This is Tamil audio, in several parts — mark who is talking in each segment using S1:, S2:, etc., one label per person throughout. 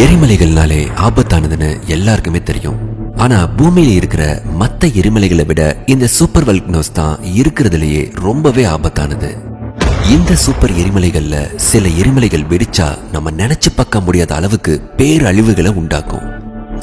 S1: எரிமலைகள்னாலே ஆபத்தானதுன்னு எல்லாருக்குமே தெரியும். ஆனா பூமியில இருக்கிற மத்த எரிமலைகளை விட இந்த சூப்பர் வல்கனோஸ் தான் இருக்கிறதுலயே ரொம்பவே ஆபத்தானது. இந்த சூப்பர் எரிமலைகள்ல சில எரிமலைகள் வெடிச்சா நம்ம நினைச்சு பார்க்க முடியாத அளவுக்கு பேரழிவுகளை உண்டாக்கும்.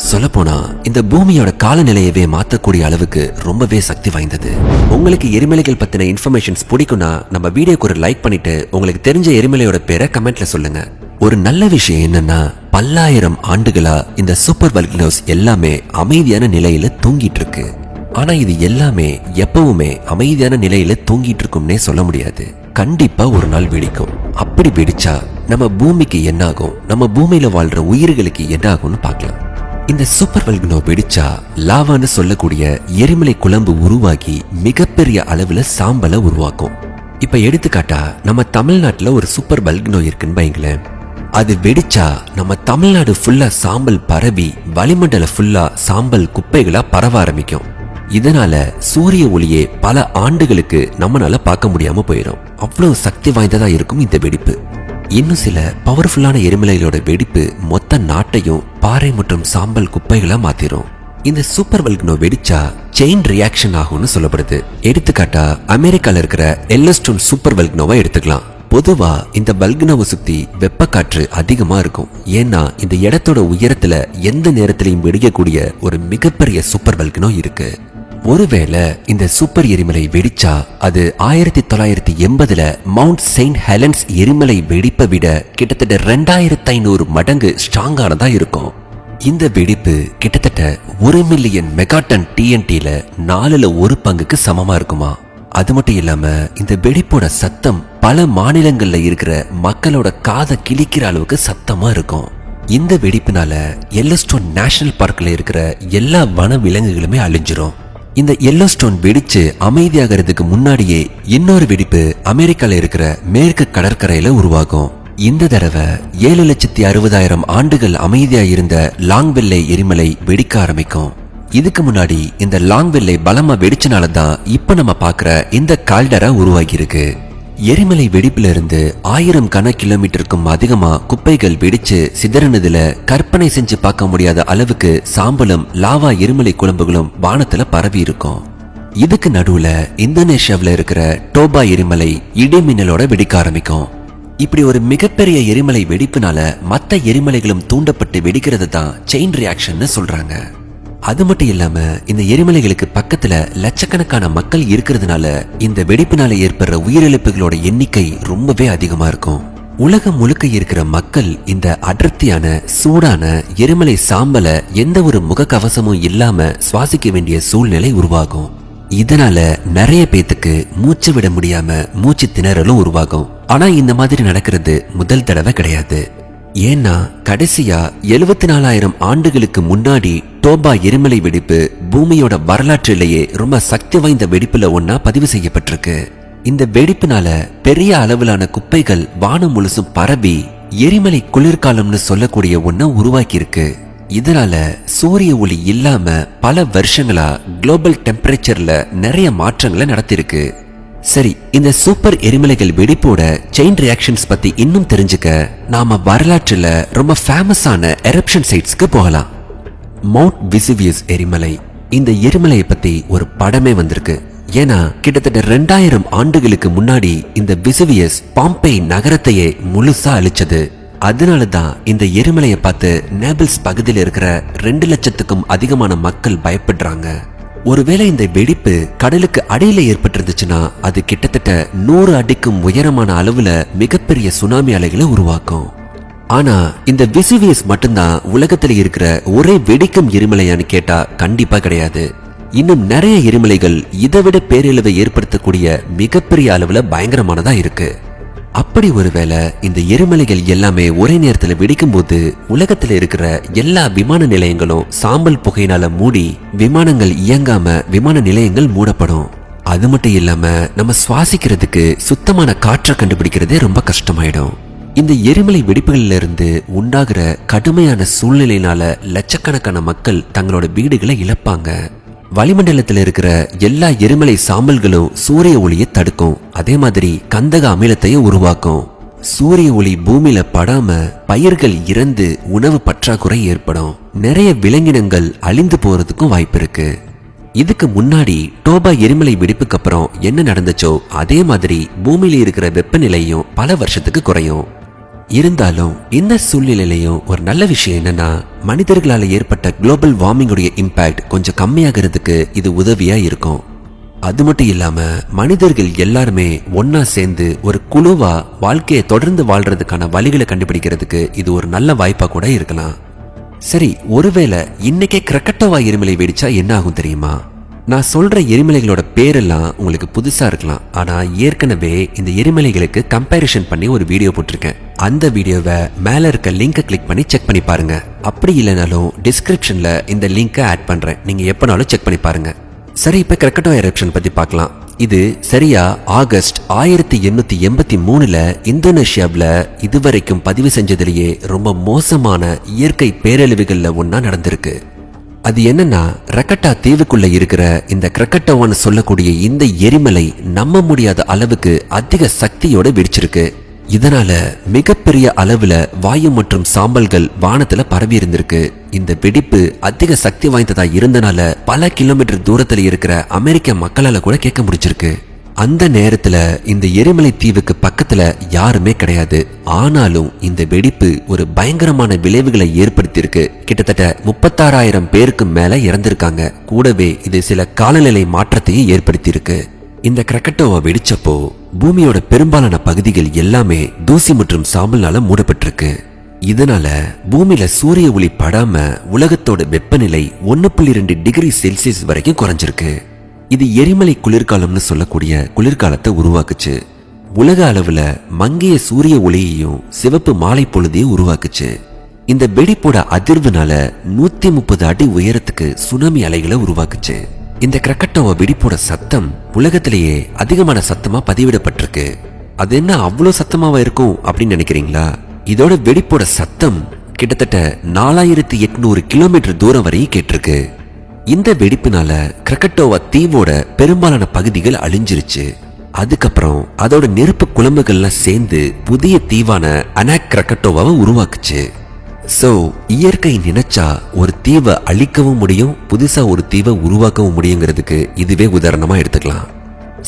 S1: சொல்லப்போனா இந்த பூமியோட காலநிலையவே மாத்தக்கூடிய அளவுக்கு ரொம்பவே சக்தி வாய்ந்தது. உங்களுக்கு எரிமலைகள் பத்தின இன்ஃபர்மேஷன்ஸ் பிடிக்கும்னா நம்ம வீடியோக்கு ஒரு லைக் பண்ணிட்டு உங்களுக்கு தெரிஞ்ச எரிமலையோட பேரை கமெண்ட்ல சொல்லுங்க. ஒரு நல்ல விஷயம் என்னன்னா பல்லாயிரம் ஆண்டுகளா இந்த சூப்பர் வல்கனோஸ் எல்லாமே அமைதியான நிலையில தூங்கிட்டு இருக்கு ஆனா இது எல்லாமே எப்பவுமே அமைதியான நிலையில தூங்கிட்டு இருக்கும்னே சொல்ல முடியாது. கண்டிப்பா ஒரு நாள் வெடிக்கும். அப்படி வெடிச்சா நம்ம பூமிக்கு என்னாகும்? நம்ம பூமியில வாழ்ற உயிர்களுக்கு என்ன ஆகும்னு பார்க்கலாம். இந்த சூப்பர் வல்கனோ வெடிச்சா லாவான்னு சொல்லக்கூடிய எரிமலை குழம்பு உருவாகி மிகப்பெரிய அளவுல சாம்பலை உருவாக்கும். இப்ப எடுத்துக்காட்டா நம்ம தமிழ்நாட்டுல ஒரு சூப்பர் வல்கனோ இருக்குன்னு வைங்களேன். அது வெடிச்சா நம்ம தமிழ்நாடு ஃபுல்லா சாம்பல் பரவி வளிமண்டல ஃபுல்லா சாம்பல் குப்பைகளா பரவ ஆரம்பிக்கும். இதனால சூரிய ஒளியே பல ஆண்டுகளுக்கு நம்மளால பார்க்க முடியாம போயிடும் அவ்வளவு சக்தி வாய்ந்ததா இருக்கும் இந்த வெடிப்பு. இன்னும் சில பவர்ஃபுல்லான எரிமலைகளோட வெடிப்பு மொத்த நாட்டையும் பாறை மற்றும் சாம்பல் குப்பைகளா மாத்திரும். இந்த சூப்பர் வல்கனோ வெடிச்சா செயின் ரியாக்ஷன் ஆகும்னு சொல்லப்படுது. எடுத்துக்காட்டா அமெரிக்கால இருக்கிற எல்லஸ்டோன் சூப்பர் வல்கனோவை எடுத்துக்கலாம். பொதுவா இந்த பல்கனாவை சுத்தி வெப்ப காற்று அதிகமா இருக்கும். ஏன்னா இந்த இடத்தோட உயரத்துல எந்த நேரத்திலையும் வெடிக்கக்கூடிய ஒரு மிகப்பெரிய சூப்பர் பல்கனோ இருக்கு. ஒருவேளை இந்த சூப்பர் எரிமலை வெடிச்சா அது ஆயிரத்தி தொள்ளாயிரத்தி எண்பதுல மவுண்ட் செயின்ட் ஹெலன்ஸ் எரிமலை வெடிப்பை விட கிட்டத்தட்ட ரெண்டாயிரத்தி ஐநூறு மடங்கு ஸ்ட்ராங்கானதா இருக்கும். இந்த வெடிப்பு கிட்டத்தட்ட ஒரு மில்லியன் மெகாட்டன் டிஎன்டில நாலுல ஒரு பங்குக்கு சமமா இருக்குமா? அது மட்டும் இல்லாம இந்த வெடிப்போட சத்தம் பல மாநிலங்கள்ல இருக்கிற மக்களோட காதை கிழிக்கிற அளவுக்கு சத்தமா இருக்கும். இந்த வெடிப்பினால எல்லோஸ்டோன் நேஷனல் பார்க்ல இருக்கிற எல்லா வன விலங்குகளுமே அழிஞ்சிரும். இந்த எல்லோஸ்டோன் வெடிச்சு அமைதியாகிறதுக்கு முன்னாடியே இன்னொரு வெடிப்பு அமெரிக்கால இருக்கிற மேற்கு கடற்கரையில உருவாகும். இந்த தடவை ஏழு லட்சத்தி அறுபதாயிரம் ஆண்டுகள் அமைதியா இருந்த லாங்வெல்லை எரிமலை வெடிக்க ஆரம்பிக்கும். இதுக்கு முன்னாடி இந்த லாங் வெல்லை பலமா வெடிச்சனால தான் இப்ப நம்ம பார்க்குற இந்த கால்டரா உருவாகி இருக்கு எரிமலை வெடிப்புல இருந்து ஆயிரம் கன கிலோமீட்டருக்கும் அதிகமா குப்பைகள் வெடிச்சு சிதறினதுல கற்பனை செஞ்சு பார்க்க முடியாத அளவுக்கு சாம்பலும் லாவா எரிமலை குழம்புகளும் வானத்துல பரவி இருக்கும். இதுக்கு நடுவுல இந்தோனேஷியாவில் இருக்கிற டோபா எரிமலை இடிமின்னலோட வெடிக்க ஆரம்பிக்கும். இப்படி ஒரு மிகப்பெரிய எரிமலை வெடிப்புனால மற்ற எரிமலைகளும் தூண்டப்பட்டு வெடிக்கிறது தான் செயின் ரியாக்ஷன் சொல்றாங்க. அது மட்டும் இல்லாம இந்த எரிமலைகளுக்கு பக்கத்துல லட்சக்கணக்கான மக்கள் இருக்கிறதுனால இந்த வெடிப்பினால ஏற்படுற உயிரிழப்புகளோட எண்ணிக்கை ரொம்பவே அதிகமா இருக்கும். உலகம் முழுக்க இருக்கிற மக்கள் இந்த அடர்த்தியான சூடான எரிமலை சாம்பலை எந்த ஒரு முகக்கவசமும் இல்லாம சுவாசிக்க வேண்டிய சூழ்நிலை உருவாகும். இதனால நிறைய பேத்துக்கு மூச்சு விட முடியாம மூச்சு திணறலும் உருவாகும். ஆனா இந்த மாதிரி நடக்கிறது முதல் தடவை கிடையாது. ஏன்னா கடைசியா எழுபத்தி நாலாயிரம் ஆண்டுகளுக்கு முன்னாடி டோபா எரிமலை வெடிப்பு பூமியோட வரலாற்றிலேயே ரொம்ப சக்தி வாய்ந்த வெடிப்புல ஒன்னா பதிவு செய்யப்பட்டிருக்கு. இந்த வெடிப்புனால பெரிய அளவிலான குப்பைகள் வானம் முழுசும் பரவி எரிமலை குளிர்காலம்னு சொல்லக்கூடிய ஒன்ன உருவாக்கி இருக்கு இதனால சூரிய ஒளி இல்லாம பல வருஷங்களா குளோபல் டெம்பரேச்சர்ல நிறைய மாற்றங்களை நடத்திருக்கு சரி இந்த சூப்பர் எரிமலைகள் வெடிப்போட செயின் ரியாக்ஷன்ஸ் பத்தி இன்னும் தெரிஞ்சுக்க நாம வரலாற்றுல ரொம்ப ஃபேமஸான எரப்ஷன் சைட்ஸ்க்கு போகலாம். மவுண்ட் விசிவியஸ் எரிமலை. இந்த எரிமலையை பத்தி ஒரு படமே வந்திருக்கு. ஏன்னா கிட்டத்தட்ட ரெண்டாயிரம் ஆண்டுகளுக்கு முன்னாடி இந்த விசிவியஸ் பாம்பே நகரத்தையே முழுசா அழிச்சது. அதனால தான் இந்த எரிமலையை பார்த்து நேபிள்ஸ் பகுதியில் இருக்கிற ரெண்டு லட்சத்துக்கும் அதிகமான மக்கள் பயப்படுறாங்க. ஒருவேளை இந்த வெடிப்பு கடலுக்கு அடியில ஏற்பட்டிருந்துச்சுன்னா அது கிட்டத்தட்ட நூறு அடிக்கும் உயரமான அளவுல மிகப்பெரிய சுனாமி அலைகளை உருவாக்கும். ஆனா இந்த விசிவியஸ் மட்டும்தான் உலகத்துல இருக்கிற ஒரே வெடிக்கும் எரிமலையான்னு கேட்டா கண்டிப்பா கிடையாது. இன்னும் நிறைய எரிமலைகள் இதை விட பேரழிவை ஏற்படுத்தக்கூடிய மிகப்பெரிய அளவுல பயங்கரமானதா இருக்கு. அப்படி ஒருவேளை இந்த எரிமலைகள் எல்லாமே ஒரே நேரத்துல வெடிக்கும் போது உலகத்துல இருக்கிற எல்லா விமான நிலையங்களும் சாம்பல் புகையினால மூடி விமானங்கள் இயங்காம விமான நிலையங்கள் மூடப்படும். அது மட்டும் இல்லாம நம்ம சுவாசிக்கிறதுக்கு சுத்தமான காற்றை கண்டுபிடிக்கிறதே ரொம்ப கஷ்டமாயிடும். இந்த எரிமலை வெடிப்புகள்ல இருந்து உண்டாகிற கடுமையான சூழ்நிலையினால லட்சக்கணக்கான மக்கள் தங்களோட வீடுகளை இழப்பாங்க. வளிமண்டலத்தில் இருக்கிற எல்லா எரிமலை சாம்பல்களும் சூரிய ஒளியை தடுக்கும். அதே மாதிரி கந்தக அமிலத்தையும் உருவாக்கும். சூரிய ஒளி பூமியில படாம பயிர்கள் இறந்து உணவு பற்றாக்குறை ஏற்படும். நிறைய விலங்கினங்கள் அழிந்து போறதுக்கும் வாய்ப்பு இருக்கு. இதுக்கு முன்னாடி டோபா எரிமலை வெடிப்புக்கு அப்புறம் என்ன நடந்துச்சோ அதே மாதிரி பூமியில இருக்கிற வெப்பநிலையும் பல வருஷத்துக்கு குறையும். இருந்தாலும் இந்த சூழ்நிலையிலையும் ஒரு நல்ல விஷயம் என்னன்னா மனிதர்களால் ஏற்பட்ட குளோபல் வார்மிங்குடைய இம்பேக்ட் கொஞ்சம் கம்மியாகிறதுக்கு இது உதவியா இருக்கும். அது மட்டும் இல்லாம மனிதர்கள் எல்லாருமே ஒன்னா சேர்ந்து ஒரு குழுவா வாழ்க்கையை தொடர்ந்து வாழ்றதுக்கான வழிகளை கண்டுபிடிக்கிறதுக்கு இது ஒரு நல்ல வாய்ப்பா கூட இருக்கலாம். சரி ஒருவேளை இன்னைக்கே கிரக்கட்டோவா எரிமலை வெடிச்சா என்ன ஆகும் தெரியுமா? நான் சொல்கிற எரிமலைகளோட பேரெல்லாம் உங்களுக்கு புதுசாக இருக்கலாம். ஆனால் ஏற்கனவே இந்த எரிமலைகளுக்கு கம்பேரிஷன் பண்ணி ஒரு வீடியோ போட்டிருக்கேன். அந்த வீடியோவை மேலே இருக்க லிங்கை கிளிக் பண்ணி செக் பண்ணி பாருங்கள் அப்படி இல்லைனாலும் டிஸ்கிரிப்ஷனில் இந்த லிங்கை ஆட் பண்ணுறேன் நீங்கள் எப்போனாலும் செக் பண்ணி பாருங்கள் சரி இப்போ கிரக்கட்டோ எரப்ஷன் பற்றி பார்க்கலாம். இது சரியா ஆகஸ்ட் ஆயிரத்தி எண்ணூற்றி எண்பத்தி மூணுல இந்தோனேஷியாவில் இதுவரைக்கும் பதிவு செஞ்சதுலேயே ரொம்ப மோசமான இயற்கை பேரழிவுகளில் ஒன்றா நடந்திருக்கு. அது என்னன்னா ரக்கட்டா தீவுக்குள்ள இருக்கிற இந்த கிரக்கட்டோவான்னு சொல்லக்கூடிய இந்த எரிமலை நம்ப முடியாத அளவுக்கு அதிக சக்தியோட வெடிச்சிருக்கு இதனால மிகப்பெரிய அளவுல வாயு மற்றும் சாம்பல்கள் வானத்துல பரவி இருந்திருக்கு. இந்த வெடிப்பு அதிக சக்தி வாய்ந்ததா இருந்தனால பல கிலோமீட்டர் தூரத்துல இருக்கிற அமெரிக்க மக்களால கூட கேட்க முடிச்சிருக்கு அந்த நேரத்துல இந்த எரிமலை தீவுக்கு பக்கத்துல யாருமே கிடையாது. ஆனாலும் இந்த வெடிப்பு ஒரு பயங்கரமான விளைவுகளை ஏற்படுத்தியிருக்கு. கிட்டத்தட்ட முப்பத்தாறாயிரம் பேருக்கு மேல இறந்திருக்காங்க. கூடவே இது சில காலநிலை மாற்றத்தையும் ஏற்படுத்தியிருக்கு. இந்த கிரக்கட்டோவை வெடிச்சப்போ பூமியோட பெரும்பாலான பகுதிகள் எல்லாமே தூசி மற்றும் சாம்பல்னால மூடப்பட்டிருக்கு. இதனால பூமியில சூரிய ஒளி படாம உலகத்தோட வெப்பநிலை ஒன்னு புள்ளி ரெண்டு டிகிரி செல்சியஸ் வரைக்கும் குறைஞ்சிருக்கு. இது எரிமலை குளிர்காலம்னு சொல்லக்கூடிய குளிர்காலத்தை உருவாக்குச்சு. உலக அளவுல மங்கிய சூரிய ஒளியையும் சிவப்பு மாலை பொழுதையும் உருவாக்குச்சு. இந்த வெடிப்போட அதிர்வுனால நூத்தி முப்பது அடி உயரத்துக்கு சுனாமி அலைகளை உருவாக்குச்சு. இந்த கிரக்கட்டோவ வெடிப்போட சத்தம் உலகத்திலேயே அதிகமான சத்தமா பதிவிடப்பட்டிருக்கு. அது என்ன அவ்வளோ சத்தமாவா இருக்கும் அப்படின்னு நினைக்கிறீங்களா? இதோட வெடிப்போட சத்தம் கிட்டத்தட்ட நாலாயிரத்தி எட்நூறு கிலோமீட்டர் தூரம் வரையும் கேட்டிருக்கு. இந்த வெடிப்பினால கிரக்கட்டோவா தீவோட பெரும்பாலான பகுதிகள் அழிஞ்சிருச்சு. அதுக்கப்புறம் அதோட நெருப்பு குழம்புகள்லாம் சேர்ந்து புதிய தீவான அனாக் கிரக்கட்டோவாவை உருவாக்குச்சு. சோ இயற்கை நினைச்சா ஒரு தீவை அழிக்கவும் முடியும் புதுசா ஒரு தீவை உருவாக்கவும் முடியுங்கிறதுக்கு இதுவே உதாரணமா எடுத்துக்கலாம்.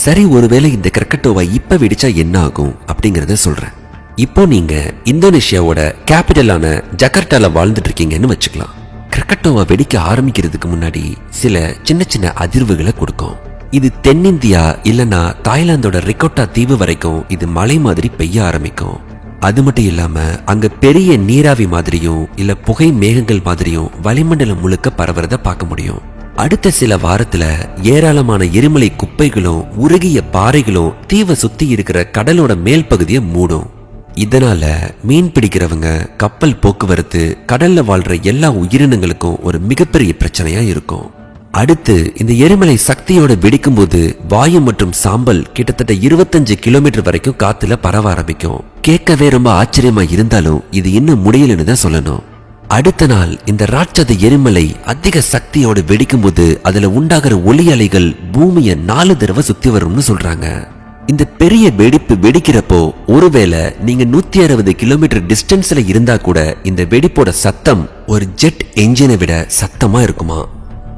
S1: சரி ஒருவேளை இந்த கிரக்கட்டோவை இப்ப வெடிச்சா என்ன ஆகும் அப்படிங்கறத சொல்றேன். இப்போ நீங்க இந்தோனேஷியாவோட கேபிட்டலான ஜகர்டால வாழ்ந்துட்டு இருக்கீங்கன்னு வச்சுக்கலாம். கிரக்கட்டோவை வெடிக்க ஆரம்பிக்கிறதுக்கு முன்னாடி சில சின்ன சின்ன அதிர்வுகளை கொடுக்கும். இது தென்னிந்தியா இல்லனா தாய்லாந்தோட ரிக்கோட்டா தீவு வரைக்கும் இது மலை மாதிரி பெய்ய ஆரம்பிக்கும். அது மட்டும் இல்லாம அங்க பெரிய நீராவி மாதிரியும் இல்ல புகை மேகங்கள் மாதிரியும் வளிமண்டலம் முழுக்க பரவுறத பார்க்க முடியும். அடுத்த சில வாரத்துல ஏராளமான எரிமலை குப்பைகளும் உருகிய பாறைகளும் தீவை சுத்தி இருக்கிற கடலோட மேல் பகுதியை மூடும். இதனால மீன் பிடிக்கிறவங்க கப்பல் போக்குவரத்து கடல்ல வாழ்ற எல்லா உயிரினங்களுக்கும் ஒரு மிகப்பெரிய பிரச்சனையா இருக்கும். அடுத்து இந்த எரிமலை சக்தியோட வெடிக்கும்போது வாயு மற்றும் சாம்பல் கிட்டத்தட்ட இருபத்தஞ்சு கிலோமீட்டர் வரைக்கும் காத்துல பரவ ஆரம்பிக்கும். கேட்கவே ரொம்ப ஆச்சரியமா இருந்தாலும் இது இன்னும் முடியலன்னு தான் சொல்லணும். அடுத்த நாள் இந்த ராட்சத எரிமலை அதிக சக்தியோட வெடிக்கும்போது அதுல உண்டாகிற ஒளி அலைகள் பூமியை நாலு தடவை சுத்தி வரும்னு சொல்றாங்க. இந்த பெரிய வெடிப்பு வெடிக்கிறப்போ ஒருவேளை நீங்க நூத்தி அறுபது கிலோமீட்டர் டிஸ்டன்ஸ்ல இருந்தா கூட இந்த வெடிப்போட சத்தம் ஒரு ஜெட் என்ஜினை விட சத்தமா இருக்குமா?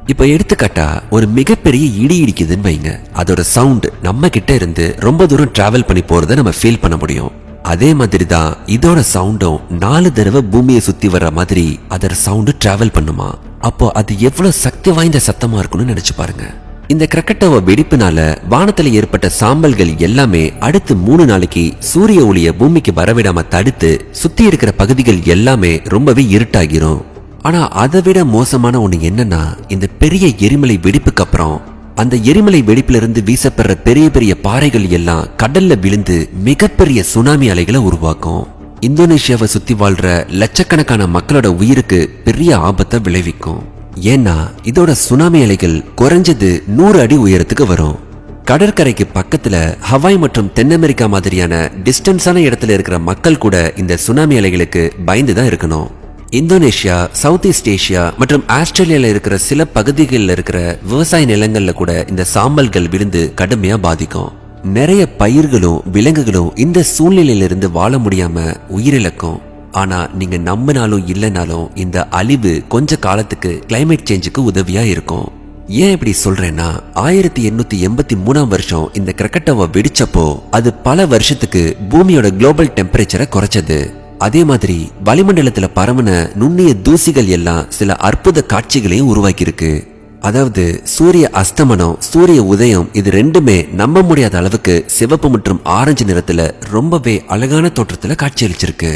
S1: இப்ப எடுத்துக்காட்டா ஒரு மிகப்பெரிய இடி இடிக்குதுன்னு வைங்க. அதோட சவுண்ட் நம்ம கிட்ட இருந்து ரொம்ப தூரம் டிராவல் பண்ணி போறதை நம்ம ஃபீல் பண்ண முடியும். அதே மாதிரி தான் இதோட சவுண்டும் நாலு தடவை பூமியை சுத்தி வர்ற மாதிரி அதோட சவுண்டு டிராவல் பண்ணுமா? அப்போ அது எவ்வளவு சக்தி வாய்ந்த சத்தமா இருக்கும்னு நினைச்சு பாருங்க. இந்த கிரக்கட்டோவ வெடிப்புனால வானத்துல ஏற்பட்ட சாம்பல்கள் எல்லாமே அடுத்து மூணு நாளைக்கு சூரிய ஒளிய பூமிக்கு வரவிடாம தடுத்து சுத்தி இருக்கிற பகுதிகள் எல்லாமே ரொம்பவே இருட்டாகிரும். ஆனா அதை விட மோசமான ஒண்ணு என்னன்னா இந்த பெரிய எரிமலை வெடிப்புக்கு அப்புறம் அந்த எரிமலை வெடிப்புல இருந்து வீசப்படுற பெரிய பெரிய பாறைகள் எல்லாம் கடல்ல விழுந்து மிகப்பெரிய சுனாமி அலைகளை உருவாக்கும். இந்தோனேஷியாவை சுத்தி வாழ்ற லட்சக்கணக்கான மக்களோட உயிருக்கு பெரிய ஆபத்தை விளைவிக்கும். ஏன்னா இதோட சுனாமி அலைகள் குறைஞ்சது நூறு அடி உயரத்துக்கு வரும். கடற்கரைக்கு பக்கத்துல ஹவாய் மற்றும் தென் அமெரிக்கா மாதிரியான டிஸ்டன்ஸான இடத்துல இருக்கிற மக்கள் கூட இந்த சுனாமி அலைகளுக்கு பயந்து தான் இருக்கணும். இந்தோனேஷியா சவுத் ஈஸ்ட் ஏஷியா மற்றும் ஆஸ்திரேலியால இருக்கிற சில பகுதிகளில் இருக்கிற விவசாய நிலங்கள்ல கூட இந்த சாம்பல்கள் விழுந்து கடுமையா பாதிக்கும். நிறைய பயிர்களும் விலங்குகளும் இந்த சூழ்நிலையிலிருந்து வாழ முடியாம உயிரிழக்கும். ஆனால் நீங்கள் நம்பினாலும் இல்லைனாலும் இந்த அழிவு கொஞ்ச காலத்துக்கு கிளைமேட் சேஞ்சுக்கு உதவியாக இருக்கும். ஏன் இப்படி சொல்றேன்னா ஆயிரத்தி எண்ணூத்தி எண்பத்தி மூணாம் வருஷம் இந்த கிரக்கட்டோவை வெடிச்சப்போ அது பல வருஷத்துக்கு பூமியோட குளோபல் டெம்பரேச்சரை குறைச்சது. அதே மாதிரி வளிமண்டலத்துல பரவன நுண்ணிய தூசிகள் எல்லாம் சில அற்புத காட்சிகளையும் உருவாக்கியிருக்கு. அதாவது சூரிய அஸ்தமனம் சூரிய உதயம் இது ரெண்டுமே நம்ப முடியாத அளவுக்கு சிவப்பு மற்றும் ஆரஞ்சு நிறத்துல ரொம்பவே அழகான தோற்றத்துல காட்சியளிச்சிருக்கு.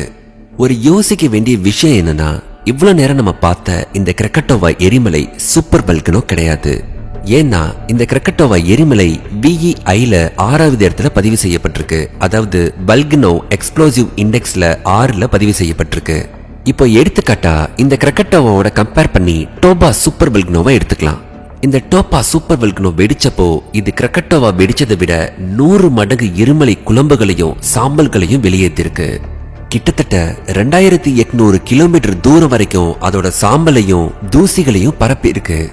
S1: ஒரு யோசிக்க வேண்டிய விஷயம் என்னன்னா இவ்வளவு நேரம் நம்ம பார்த்த இந்த கிரக்கட்டோவா எரிமலை சூப்பர் பல்கனோ கிடையாது. ஏன்னா இந்த கிரக்கட்டோவா எரிமலை விஇஐல ஆறாவது இடத்துல பதிவு செய்யப்பட்டிருக்கு. அதாவது பல்கனோ எக்ஸ்ப்ளோசிவ் இண்டெக்ஸ்ல ஆறுல பதிவு செய்யப்பட்டிருக்கு. இப்போ எடுத்துக்காட்டா இந்த கிரக்கட்டோவோட கம்பேர் பண்ணி டோபா சூப்பர் பல்கனோவை எடுத்துக்கலாம். இந்த டோப்பா சூப்பர் வல்கனோ வெடிச்சப்போ இது கிரக்கட்டோவா வெடிச்சதை விட நூறு மடங்கு இருமலை குழம்புகளையும் சாம்பல்களையும் வெளியேற்றிருக்கு கிட்டத்தட்ட ரெண்டாயிரத்தி எட்நூறு கிலோமீட்டர் தூரம் வரைக்கும் அதோட சாம்பலையும் தூசிகளையும் பரப்பி இருக்கு.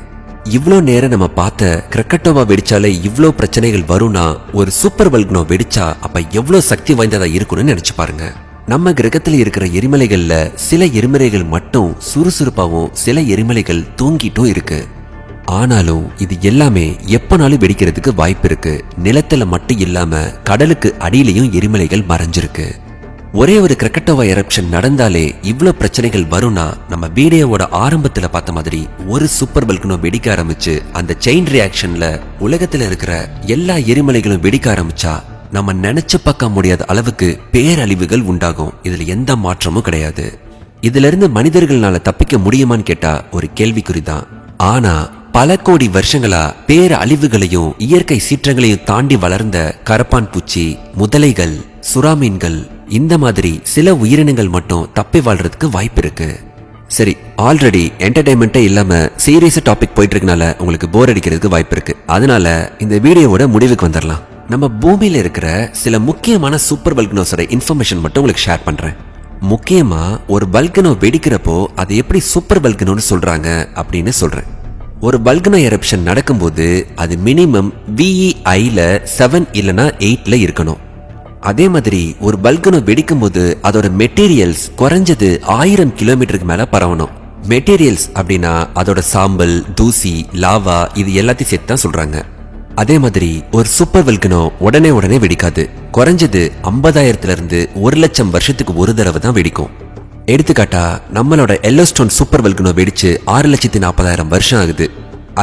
S1: இவ்வளோ நேரம் நம்ம பார்த்த கிரக்கட்டோவா வெடிச்சாலே இவ்வளோ பிரச்சனைகள் வரும்னா ஒரு சூப்பர் வல்கனோ வெடிச்சா அப்ப எவ்வளோ சக்தி வாய்ந்ததா இருக்கும்னு நினைச்சு பாருங்க. நம்ம கிரகத்தில் இருக்கிற எரிமலைகள்ல சில எரிமலைகள் மட்டும் சுறுசுறுப்பாகவும் சில எரிமலைகள் தூங்கிட்டும் இருக்கு. ஆனாலும் இது எல்லாமே எப்பனாலும் வெடிக்கிறதுக்கு வாய்ப்பு இருக்கு. நிலத்துல மட்டும் இல்லாம கடலுக்கு அடியிலையும் எரிமலைகள் மறைஞ்சிருக்கு. ஒரே ஒரு கிரக்கட்டோவா எரப்ஷன் நடந்தாலே இவ்வளோ பிரச்சனைகள் வரும்னா நம்ம வீடியோவோட ஆரம்பத்துல பார்த்த மாதிரி ஒரு சூப்பர் பல்கனும் வெடிக்க ஆரம்பிச்சு அந்த செயின் ரியாக்ஷன்ல உலகத்துல இருக்கிற எல்லா எரிமலைகளும் வெடிக்க ஆரம்பிச்சா நம்ம நினைச்சு பார்க்க முடியாத அளவுக்கு பேரழிவுகள் உண்டாகும். இதுல எந்த மாற்றமும் கிடையாது. இதுல இருந்து மனிதர்களால தப்பிக்க முடியுமான்னு கேட்டா ஒரு கேள்விக்குறிதான். ஆனா பல கோடி வருஷங்களா பேர அழிவுகளையும் இயற்கை சீற்றங்களையும் தாண்டி வளர்ந்த கரப்பான் பூச்சி முதலைகள் சுறாமீன்கள் இந்த மாதிரி சில உயிரினங்கள் மட்டும் தப்பி வாழ்றதுக்கு வாய்ப்பு இருக்கு. சரி ஆல்ரெடி என்டர்டைன்மெண்ட்டே இல்லாம சீரியஸ் டாபிக் போயிட்டு இருக்கனால உங்களுக்கு போர் அடிக்கிறதுக்கு வாய்ப்பு இருக்கு. அதனால இந்த வீடியோவோட முடிவுக்கு வந்துடலாம். நம்ம பூமியில இருக்கிற சில முக்கியமான சூப்பர் பல்கனோஸோட இன்ஃபர்மேஷன் மட்டும் உங்களுக்கு ஷேர் பண்றேன். முக்கியமா ஒரு பல்கனோ வெடிக்கிறப்போ அது எப்படி சூப்பர் பல்கனோன்னு சொல்றாங்க அப்படின்னு சொல்றேன். ஒரு பல்கனோ எரப்ஷன் நடக்கும்போது அது மினிமம் விஇஐல செவன் இல்லைன்னா எயிட்ல இருக்கணும். அதே மாதிரி ஒரு பல்கனோ வெடிக்கும்போது அதோட மெட்டீரியல்ஸ் குறைஞ்சது ஆயிரம் கிலோமீட்டருக்கு மேல பரவணும். மெட்டீரியல்ஸ் அப்படின்னா அதோட சாம்பல் தூசி லாவா இது எல்லாத்தையும் சேர்த்து தான் சொல்றாங்க. அதே மாதிரி ஒரு சூப்பர் வல்கனோ உடனே உடனே வெடிக்காது. குறைஞ்சது ஐம்பதாயிரத்துல இருந்து ஒரு லட்சம் வருஷத்துக்கு ஒரு தடவை தான் வெடிக்கும். எடுத்துக்காட்டா நம்மளோட எல்லோஸ்டோன் சூப்பர் வல்கனோ வெடிச்சு ஆறு லட்சத்தி நாற்பதாயிரம் வருஷம் ஆகுது.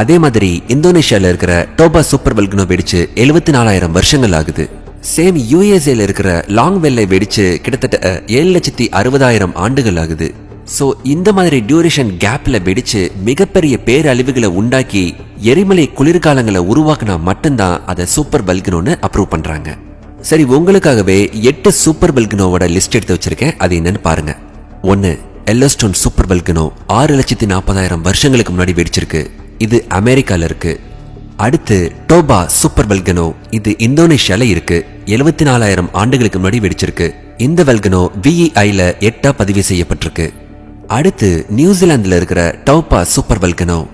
S1: அதே மாதிரி இந்தோனேஷியால இருக்கிற டோபா சூப்பர் வல்கனோ வெடிச்சு எழுபத்தி நாலாயிரம் வருஷங்கள் ஆகுது. சேம் யூஎஸ்ஏல இருக்கிற லாங் வெல்லை வெடிச்சு கிட்டத்தட்ட ஏழு லட்சத்தி அறுபதாயிரம் ஆண்டுகள் ஆகுது. ஸோ இந்த மாதிரி டியூரேஷன் கேப்பில் வெடிச்சு மிகப்பெரிய பேரழிவுகளை உண்டாக்கி எரிமலை குளிர்காலங்களை உருவாக்குனா மட்டும்தான் அதை சூப்பர் பல்கனோன்னு அப்ரூவ் பண்ணுறாங்க சரி உங்களுக்காகவே எட்டு சூப்பர் பல்கனோவோட லிஸ்ட் எடுத்து வச்சிருக்கேன். அது என்னன்னு பாருங்க. ஒன்று எல்லோஸ்டோன் சூப்பர் பல்கனோ ஆறு லட்சத்தி நாற்பதாயிரம் வருஷங்களுக்கு முன்னாடி வெடிச்சிருக்கு. இது அமெரிக்காவில் இருக்குது அடுத்து டோபா சூப்பர் வல்கனோ. இது இந்தோனேஷியால இருக்கு. எழுபத்தி நாலாயிரம் ஆண்டுகளுக்கு முன்னாடி வெடிச்சிருக்கு. இந்த வல்கனோ விஇஐல எட்டா பதிவு செய்யப்பட்டிருக்கு. அடுத்து நியூசிலாந்துல இருக்கிற டோபா சூப்பர் வல்கனோ.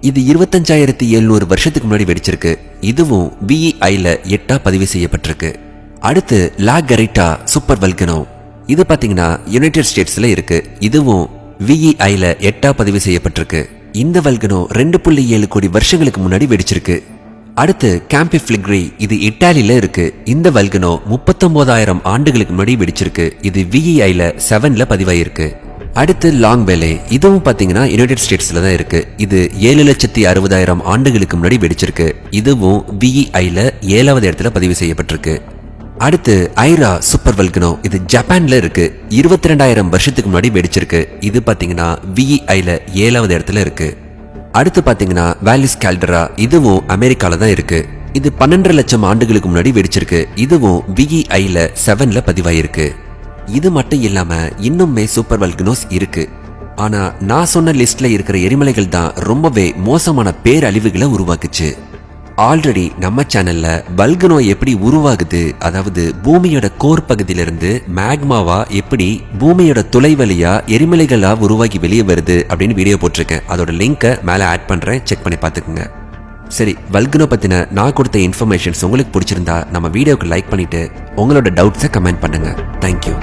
S1: இது இருபத்தஞ்சாயிரத்தி எழுநூறு வருஷத்துக்கு முன்னாடி வெடிச்சிருக்கு. இதுவும் விஇஐல எட்டா பதிவு செய்யப்பட்டிருக்கு. அடுத்து லா கரிட்டா சூப்பர் வல்கனோ. இது பாத்தீங்கன்னா யுனைடெட் ஸ்டேட்ஸ்ல இருக்கு. இதுவும் விஇஐல எட்டா பதிவு செய்யப்பட்டிருக்கு. இந்த வல்கனோ ரெண்டு புள்ளி ஏழு கோடி வருஷங்களுக்கு முன்னாடி வெடிச்சிருக்கு. அடுத்து கேம்பி ஃபிளிக்ரி இது இட்டாலியில இருக்கு. இந்த வல்கனோ முப்பத்தொன்பதாயிரம் ஆண்டுகளுக்கு முன்னாடி வெடிச்சிருக்கு. இது விஇஐல செவன்ல பதிவாயிருக்கு. அடுத்து லாங் வேலே இதுவும் பார்த்தீங்கன்னா யுனைடெட் ஸ்டேட்ஸில் தான் இருக்கு. இது ஏழு லட்சத்தி அறுபதாயிரம் ஆண்டுகளுக்கு முன்னாடி வெடிச்சிருக்கு. இதுவும் விஇஐல ஏழாவது இடத்துல பதிவு செய்யப்பட்டிருக்கு. அடுத்து ஐரா சூப்பர் வல்கனோ. இது ஜப்பான்ல இருக்கு. இருபத்தி ரெண்டாயிரம் வருஷத்துக்கு முன்னாடி வெடிச்சிருக்கு. இது பாத்தீங்கன்னா விஇஐல ஏழாவது இடத்துல இருக்கு. அடுத்து பாத்தீங்கன்னா வேலிஸ் கேல்டரா இதுவும் அமெரிக்கால தான் இருக்கு. இது பன்னெண்டரை லட்சம் ஆண்டுகளுக்கு முன்னாடி வெடிச்சிருக்கு. இதுவும் விஇஐல செவன்ல பதிவாயிருக்கு. இது மட்டும் இல்லாம இன்னுமே சூப்பர் வல்கனோஸ் இருக்கு. ஆனா நான் சொன்ன லிஸ்ட்ல இருக்கிற எரிமலைகள் தான் ரொம்பவே மோசமான பேரழிவுகளை உருவாக்குச்சு. ஆல்ரெடி நம்ம சேனல்ல பல்கனோ எப்படி உருவாகுது அதாவது பூமியோட கோர் பகுதியிலிருந்து மேக்மாவா எப்படி பூமியோட துளை வழியா எரிமலைகளா உருவாகி வெளியே வருது அப்படின்னு வீடியோ போட்டிருக்கேன். அதோட லிங்கை மேலே ஆட் பண்றேன். செக் பண்ணி பார்த்துக்குங்க. சரி வல்குனோ பத்தின நான் கொடுத்த இன்ஃபர்மேஷன்ஸ் உங்களுக்கு பிடிச்சிருந்தா நம்ம வீடியோக்கு லைக் பண்ணிட்டு உங்களோட டவுட்ஸை கமெண்ட் பண்ணுங்க. தேங்க்யூ